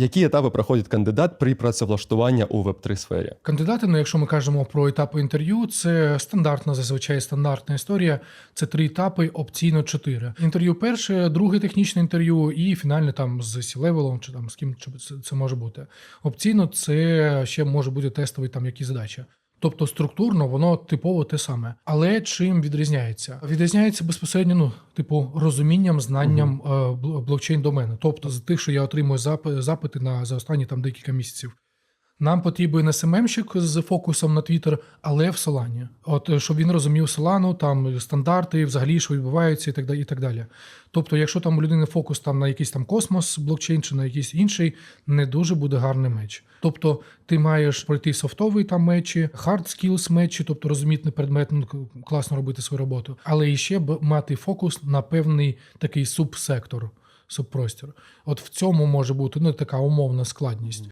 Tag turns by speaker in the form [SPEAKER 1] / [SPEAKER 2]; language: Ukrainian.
[SPEAKER 1] Які етапи проходить кандидат при працевлаштуванні у веб 3 сфері?
[SPEAKER 2] Кандидати, ну якщо ми кажемо про етапи інтерв'ю, це стандартна, зазвичай стандартна історія. Це три етапи, опційно чотири. Інтерв'ю перше, друге технічне інтерв'ю і фінальне там з сі-левелом, чи там з ким це, може бути. Опційно це ще може бути тестовий там якісь задачі. Тобто структурно воно типово те саме. Але чим відрізняється? Відрізняється безпосередньо, ну, типу, розумінням, знанням uh -huh. блокчейн домену. Тобто з тих, що я отримую запи- запити на за останні там декілька місяців. Нам потрібен СММщик з фокусом на Twitter, але в Solana. От е, щоб він розумів Solana, там стандарти, взагалі, що відбувається, і так далі. І так далі. Тобто, якщо там у людини фокус там на якийсь там космос, блокчейн чи на якийсь інший, не дуже буде гарний меч. Тобто, ти маєш пройти софтовий там мечі, hard skills мечі, тобто розуміти предмет, ну, класно робити свою роботу, але і ще мати фокус на певний такий субсектор, субпростір. От в цьому може бути ну така умовна складність.